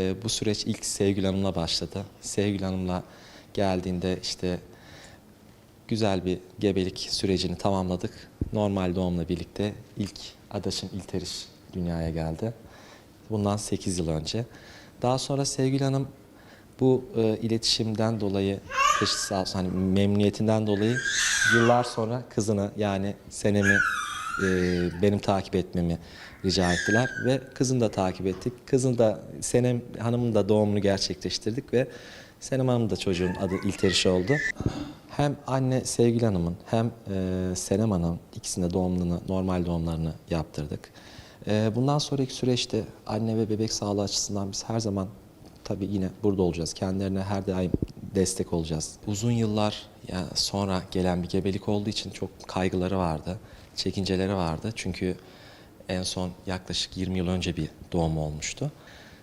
E, bu süreç ilk Sevgül Hanım'la başladı. Sevgül Hanım'la geldiğinde işte güzel bir gebelik sürecini tamamladık. Normal doğumla birlikte ilk adaşım İlteriş dünyaya geldi. Bundan 8 yıl önce. Daha sonra Sevgül Hanım bu e, iletişimden dolayı, teşhis hani memnuniyetinden dolayı yıllar sonra kızını yani Senem'i e, benim takip etmemi rica ettiler ve kızını da takip ettik. Kızın da Senem Hanım'ın da doğumunu gerçekleştirdik ve Senem Hanım da çocuğun adı İlteriş oldu. Hem anne Sevgili Hanım'ın hem e, Senem Hanım ikisinin de doğumlarını, normal doğumlarını yaptırdık. E, bundan sonraki süreçte anne ve bebek sağlığı açısından biz her zaman tabii yine burada olacağız. Kendilerine her daim destek olacağız. Uzun yıllar sonra gelen bir gebelik olduğu için çok kaygıları vardı, çekinceleri vardı. Çünkü en son yaklaşık 20 yıl önce bir doğum olmuştu.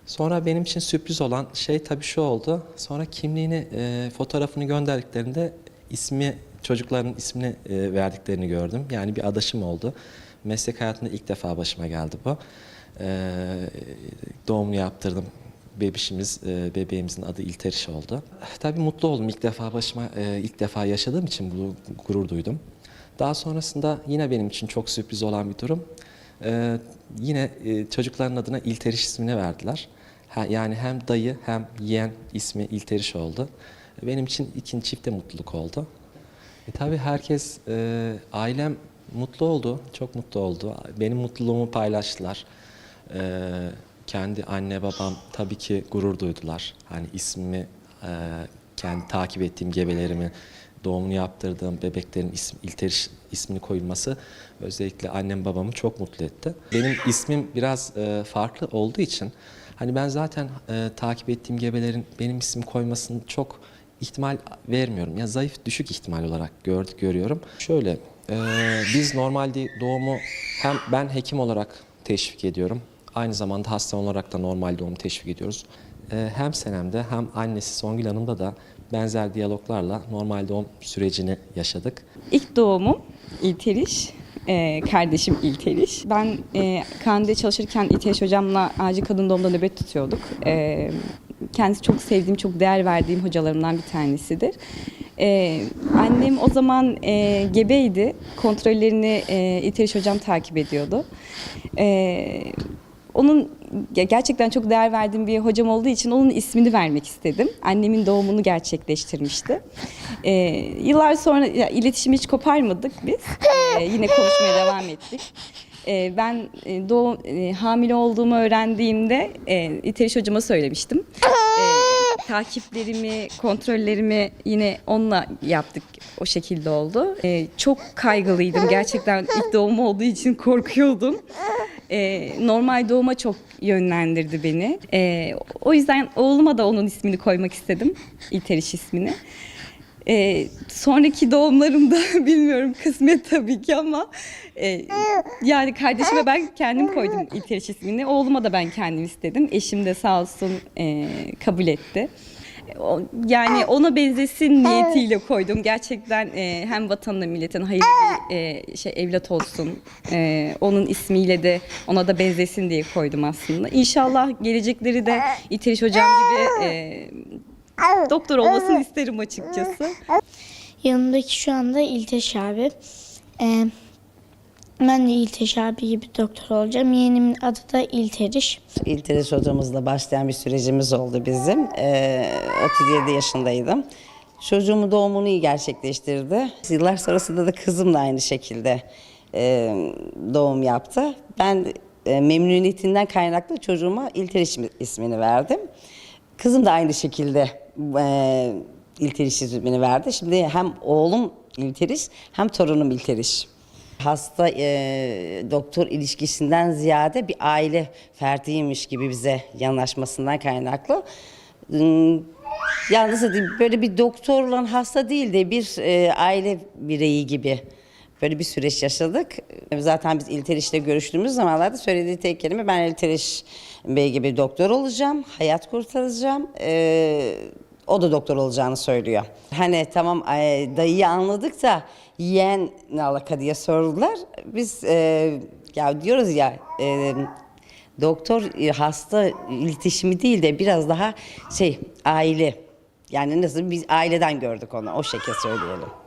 Sonra benim için sürpriz olan şey tabii şu oldu. Sonra kimliğini, e, fotoğrafını gönderdiklerinde ismi, çocukların ismini e, verdiklerini gördüm. Yani bir adaşım oldu. Meslek hayatında ilk defa başıma geldi bu. E, doğumunu yaptırdım. Bebişimiz, e, bebeğimizin adı İlteriş oldu. Tabii mutlu oldum ilk defa başıma, e, ilk defa yaşadığım için bu gurur duydum. Daha sonrasında yine benim için çok sürpriz olan bir durum. Ee, yine e, çocukların adına İlteriş ismini verdiler. Ha, yani hem dayı hem yeğen ismi İlteriş oldu. Benim için ikinci çifte mutluluk oldu. E, tabii herkes, e, ailem mutlu oldu, çok mutlu oldu. Benim mutluluğumu paylaştılar. E, kendi anne babam tabii ki gurur duydular. Hani ismimi, e, kendi takip ettiğim gebelerimi, doğumunu yaptırdığım bebeklerin ismi, İlteriş ismini koyulması özellikle annem babamı çok mutlu etti. Benim ismim biraz e, farklı olduğu için hani ben zaten e, takip ettiğim gebelerin benim isim koymasını çok ihtimal vermiyorum. Ya zayıf düşük ihtimal olarak gördük görüyorum. Şöyle e, biz normalde doğumu hem ben hekim olarak teşvik ediyorum. Aynı zamanda hasta olarak da normal doğumu teşvik ediyoruz. E, hem Senem'de hem annesi Songül Hanım'da da benzer diyaloglarla normal doğum sürecini yaşadık. İlk doğumum İlteriş. Ee, kardeşim İlteriş. Ben e, Kandi'de çalışırken İlteriş hocamla acil kadın doğumda nöbet tutuyorduk. Ee, kendisi çok sevdiğim, çok değer verdiğim hocalarımdan bir tanesidir. Ee, annem o zaman e, gebeydi. Kontrollerini e, İlteriş hocam takip ediyordu. Ee, onun ge- gerçekten çok değer verdiğim bir hocam olduğu için onun ismini vermek istedim. Annemin doğumunu gerçekleştirmişti. Ee, yıllar sonra ya, iletişimi hiç koparmadık biz. Ee, yine konuşmaya devam ettik. Ee, ben e, doğum, e, hamile olduğumu öğrendiğimde e, İteriş hocama söylemiştim. Ee, takiplerimi, kontrollerimi yine onunla yaptık. O şekilde oldu. Ee, çok kaygılıydım. Gerçekten ilk doğum olduğu için korkuyordum. Ee, normal doğuma çok yönlendirdi beni. Ee, o yüzden oğluma da onun ismini koymak istedim. İlteriş ismini. Ee, sonraki doğumlarımda bilmiyorum kısmet tabii ki ama e, yani kardeşime ben kendim koydum İlteriş ismini. Oğluma da ben kendim istedim. Eşim de sağ olsun e, kabul etti. O- Yani ona benzesin niyetiyle koydum. Gerçekten e, hem vatanına milletin hayırlı bir e, şey evlat olsun. E, onun ismiyle de ona da benzesin diye koydum aslında. İnşallah gelecekleri de İteriş hocam gibi e, doktor olmasını isterim açıkçası. Yanımdaki şu anda İlteş abi. Ee, ben de İlteş abi gibi doktor olacağım. Yeğenimin adı da İlteriş. İlteriş hocamızla başlayan bir sürecimiz oldu bizim. Ee, 37 yaşındaydım. Çocuğumun doğumunu iyi gerçekleştirdi. Yıllar sonrasında da kızım da aynı şekilde e, doğum yaptı. Ben e, memnuniyetinden kaynaklı çocuğuma İlteriş ismini verdim. Kızım da aynı şekilde e, İlteriş ismini verdi. Şimdi hem oğlum İlteriş hem torunum İlteriş. Hasta e, doktor ilişkisinden ziyade bir aile fertiymiş gibi bize yanaşmasından kaynaklı. Hmm, Ya nasıl diyeyim böyle bir doktorla hasta değil de bir e, aile bireyi gibi böyle bir süreç yaşadık. Zaten biz İlteriş'le görüştüğümüz zamanlarda söylediği tek kelime ben İlteriş Bey gibi doktor olacağım, hayat kurtaracağım. Ee, o da doktor olacağını söylüyor. Hani tamam e, dayıyı anladık da yeğen ne alaka diye sordular. Biz e, ya diyoruz ya e, doktor e, hasta iletişimi değil de biraz daha şey aile. Yani nasıl biz aileden gördük onu o şekilde söyleyelim.